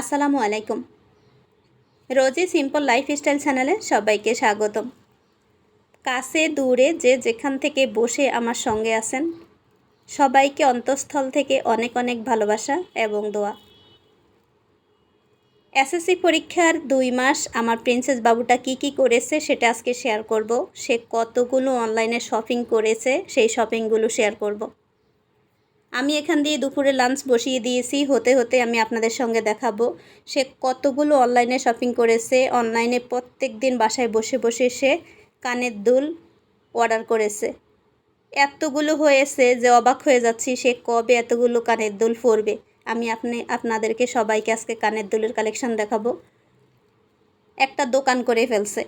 আসসালামু আলাইকুম। রোজি simple lifestyle চ্যানেলে সবাইকে স্বাগতম। কাছে দূরে যে যেখান থেকে বসে আমার সঙ্গে আছেন, সবাইকে অন্তঃস্থল থেকে অনেক অনেক ভালোবাসা এবং দোয়া। এসএসসি পরীক্ষার দুই মাস আমার প্রিন্সেস বাবুটা কি কি করেছে সেটা আজকে শেয়ার করব। সে কতগুলো অনলাইনে শপিং করেছে সেই শপিংগুলো শেয়ার করব। আমি এখান দিয়ে দুপুরে লাঞ্চ বসিয়ে দিয়েছি। হতে হতে আমি আপনাদের সঙ্গে দেখাবো। সে কতগুলো অনলাইনে শপিং করেছে। অনলাইনে প্রত্যেক দিন বাসায় বসে বসে সে কানের দুল অর্ডার করেছে। এতগুলো হয়েছে যে অবাক হয়ে যাচ্ছি সে কবে এতগুলো কানের দুল পরবে। আমি আপনি, আপনাদেরকে সবাইকে আজকে কানের দুলের কালেকশন দেখাবো। একটা দোকান করে ফেলছে।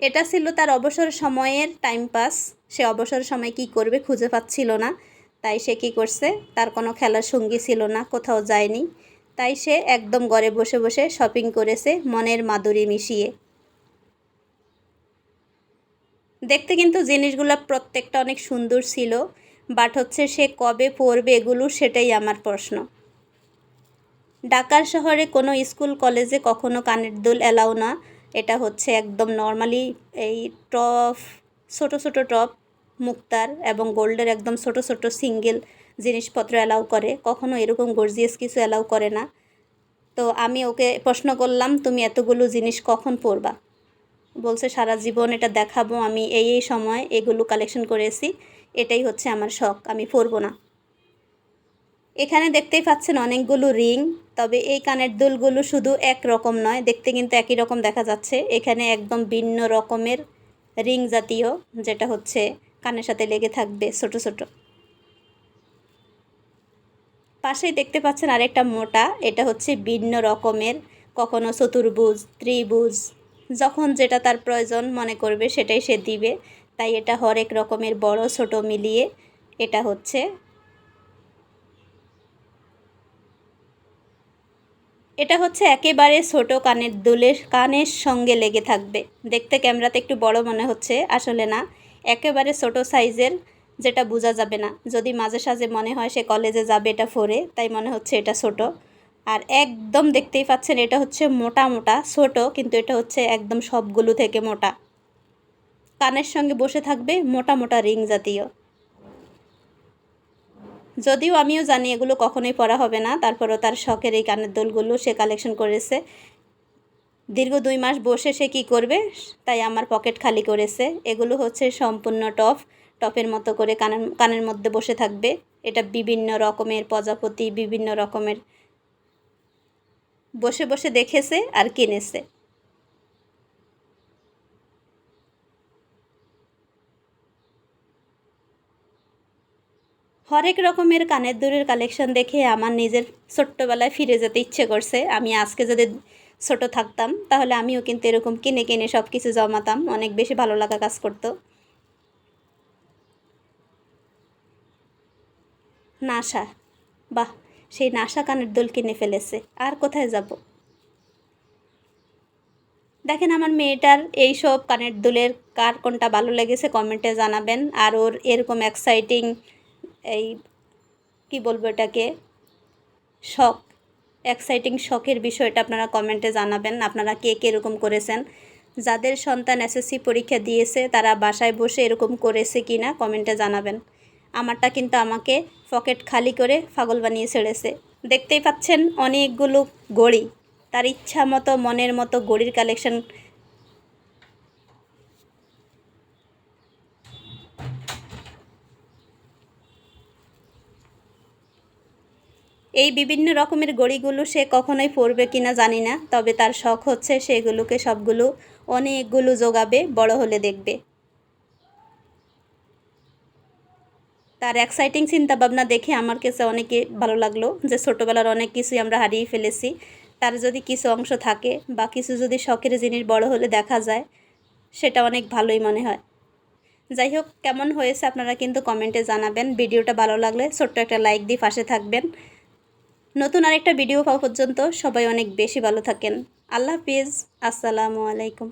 এটা ছিল তার অবসর সময়ের টাইম পাস সে অবসর সময় কি করবে খুঁজে পাচ্ছিল না। তাই সে কি করছে? তার কোনো খেলার সঙ্গী ছিল না, কোথাও যায়নি। তাই সে একদম ঘরে বসে বসে শপিং করেছে মনের মাধুরী মিশিয়ে। দেখতে কিন্তু জিনিসগুলো প্রত্যেকটা অনেক সুন্দর ছিল বাট হচ্ছে সে কবে পড়বে এগুলো সেটাই আমার প্রশ্ন। ঢাকার শহরে কোনো স্কুল, কলেজে কখনো কানের দুল এলাও না। এটা হচ্ছে একদম নর্মালি এই টপ ছোট ছোট টপ মুক্তার এবং গোল্ডের একদম ছোট ছোট সিঙ্গেল জিনিসপত্র অ্যালাউ করে। কখনো এরকম গর্জিয়াস কিছু অ্যালাউ করে না। তো আমি ওকে প্রশ্ন করলাম, তুমি এতগুলো জিনিস কখন পরবা? বলছে, সারা জীবন এটা দেখাবো, আমি এই এই সময় এগুলো কালেকশন করেছি। এটাই হচ্ছে আমার শখ, আমি পরবো না। এখানে দেখতেই পাচ্ছেন অনেকগুলো রিং, তবে এই কানের দুলগুলো শুধু এক রকম নয়, দেখতে কিন্তু একই রকম দেখা যাচ্ছে। এখানে একদম ভিন্ন রকমের রিং জাতীয়, যেটা হচ্ছে কানের সাথে লেগে থাকবে ছোট ছোট। পাশেই দেখতে পাচ্ছেন আরেকটা মোটা, এটা হচ্ছে ভিন্ন রকমের, কখনো চতুর্ভুজ, ত্রিভুজ, যখন যেটা তার প্রয়োজন মনে করবে সেটাই সে দিবে। তাই এটা হরেক রকমের বড়, ছোট মিলিয়ে এটা হচ্ছে এটা হচ্ছে একেবারে ছোট কানের দুলের, কানের সঙ্গে লেগে থাকবে। দেখতে ক্যামেরাতে একটু বড় মনে হচ্ছে, আসলে না। একেবারে ছোট সাইজের, যেটা বোঝা যাবে না। যদি মাঝে সাঝে মনে হয় সে কলেজে যাবে এটা ফোরে তাই মনে হচ্ছে এটা ছোট। আর একদম দেখতেই পাচ্ছেন, এটা হচ্ছে মোটা মোটা, ছোট, কিন্তু এটা হচ্ছে একদম সবগুলো থেকে মোটা। কানের সঙ্গে বসে থাকবে মোটা মোটা রিং জাতীয়। যদিও আমিও জানি এগুলো কখনোই পরা হবে না, তারপরও তার শখের এই কানের দোলগুলো সে কালেকশন করেছে। দীর্ঘ দুই মাস বসে সে কী করবে, তাই আমার পকেট খালি করেছে। এগুলো হচ্ছে সম্পূর্ণ টপ টপের মতো করে কানের কানের মধ্যে বসে থাকবে। এটা বিভিন্ন রকমের প্রজাপতি, বিভিন্ন রকমের বসে বসে দেখেছে আর কিনেছে। হরেক রকমের কানের দুলের কালেকশন দেখে আমার নিজের ছোট্টবেলায় ফিরে যেতে ইচ্ছে করছে। আমি আজকে যদি ছোট থাকতাম, তাহলে আমিও কিন্তু এরকম কিনে কিনে সব কিছু জমাতাম। অনেক বেশি ভালো লাগা কাজ করতো। নাসা, বাহ, সেই নাসা কানের দোল কিনে ফেলেছে। আর কোথায় যাব? দেখেন আমার মেয়েটার এই সব কানের দুলের কার কোনটা ভালো লেগেছে কমেন্টে জানাবেন। আর ওর এরকম এক্সাইটিং এই, কি বলব এটাকে? শখ এক্সাইটিং শখের বিষয়টা আপনারা কমেন্টে জানাবেন। আপনারা কে কে এরকম করেছেন? যাদের সন্তান এসএসসি পরীক্ষা দিয়েছে, তারা বাসায় বসে এরকম করেছে কি না কমেন্টে জানাবেন। আমারটা কিন্তু আমাকে পকেট খালি করে পাগল বানিয়ে ছেড়েছে। দেখতেই পাচ্ছেন, অনেকগুলো গড়ি। তার ইচ্ছা মতো মনের মতো গড়ির কালেকশন এই বিভিন্ন রকমের গড়িগুলো সে কখনোই পরবে কিনা জানি না, তবে তার শখ হচ্ছে সেগুলোকে সবগুলো অনেকগুলো যোগাবে বড় হলে দেখবে। তার এক্সাইটিং চিন্তাভাবনা দেখে আমার কাছে অনেকে ভালো লাগল যে ছোটোবেলার অনেক কিছুই আমরা হারিয়ে ফেলেছি। তার যদি কিছু অংশ থাকে বা কিছু যদি শখের জিনিস বড় হলে দেখা যায়, সেটা অনেক ভালোই মনে হয়। যাই হোক, কেমন হয়েছে আপনারা কিন্তু কমেন্টে জানাবেন। ভিডিওটা ভালো লাগলে ছোট্ট একটা লাইক দিয়ে পাশে থাকবেন। নতুন আরেকটা ভিডিও পাওয়া পর্যন্ত সবাই অনেক বেশি ভালো থাকেন। আল্লাহ হাফিজ। আসসালামু আলাইকুম।